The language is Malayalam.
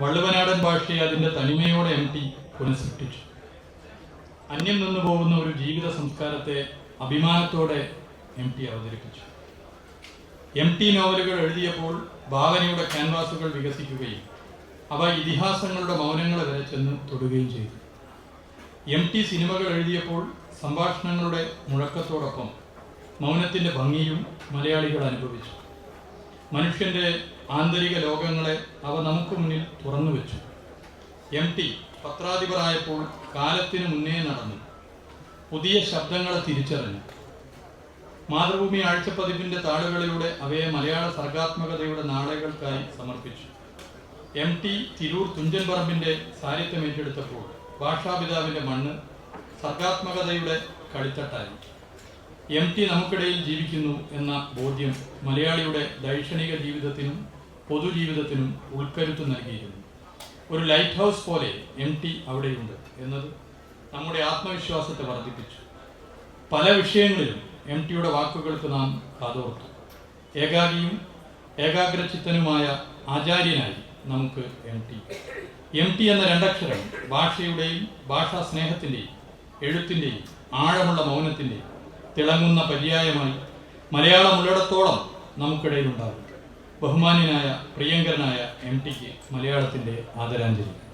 വള്ളുവനാടൻ ഭാഷയെ അതിന്റെ തനിമയോടെ എം ടി പുനഃസൃഷ്ടിച്ചു. അന്യം നിന്നു പോകുന്ന ഒരു ജീവിത സംസ്കാരത്തെ അഭിമാനത്തോടെ എം ടി അവതരിപ്പിച്ചു. എം ടി നോവലുകൾ എഴുതിയപ്പോൾ ഭാവനയുടെ ക്യാൻവാസുകൾ വികസിക്കുകയും അവ ഇതിഹാസങ്ങളുടെ മൗനങ്ങളെ വരെ ചെന്ന് തൊടുകയും ചെയ്തു. എം ടി സിനിമകൾ എഴുതിയപ്പോൾ സംഭാഷണങ്ങളുടെ മുഴക്കത്തോടൊപ്പം മൗനത്തിന്റെ ഭംഗിയും മലയാളികൾ അനുഭവിച്ചു. മനുഷ്യന്റെ ആന്തരിക ലോകങ്ങളെ അവ നമുക്ക് മുന്നിൽ തുറന്നു വെച്ചു. എം ടി പത്രാധിപരായപ്പോൾ കാലത്തിന് മുന്നേ നടന്നു. പുതിയ ശബ്ദങ്ങളെ തിരിച്ചറിഞ്ഞു. മാതൃഭൂമി ആഴ്ചപ്പതിപ്പിന്റെ താളുകളിലൂടെ അവയെ മലയാള സർഗാത്മകതയുടെ നാടകങ്ങൾക്കായി സമർപ്പിച്ചു. എം ടി തിരൂർ തുഞ്ചൻ പറമ്പിന്റെ സാഹിത്യം ഏറ്റെടുത്തപ്പോൾ ഭാഷാപിതാവിന്റെ മണ്ണ് സർഗാത്മകതയുടെ കളിത്തട്ടായി എം ടി നമുക്കിടയിൽ ജീവിക്കുന്നു എന്ന ബോധ്യം മലയാളിയുടെ ദൈക്ഷണിക ജീവിതത്തിനും പൊതുജീവിതത്തിനും ഉൾക്കരുത്ത് നൽകിയിരുന്നു. ഒരു ലൈറ്റ് ഹൗസ് പോലെ എം ടി അവിടെയുണ്ട് എന്നത് നമ്മുടെ ആത്മവിശ്വാസത്തെ വർദ്ധിപ്പിച്ചു. പല വിഷയങ്ങളിലും എം ടിയുടെ വാക്കുകൾക്ക് നാം കാതോർത്തു. ഏകാഗിയും ഏകാഗ്രചിത്തനുമായ ആചാര്യനായി നമുക്ക് എം ടി. എം ടി എന്ന രണ്ടക്ഷരം ഭാഷയുടെയും ഭാഷാ സ്നേഹത്തിന്റെയും എഴുത്തിന്റെയും ആഴമുള്ള മൗനത്തിന്റെയും തിളങ്ങുന്ന പര്യായമായി മലയാളം ഉള്ളിടത്തോളം നമുക്കിടയിലുണ്ടാകും. ബഹുമാന്യനായ പ്രിയങ്കരനായ എം ടിക്ക് മലയാളത്തിന്റെ ആദരാഞ്ജലി.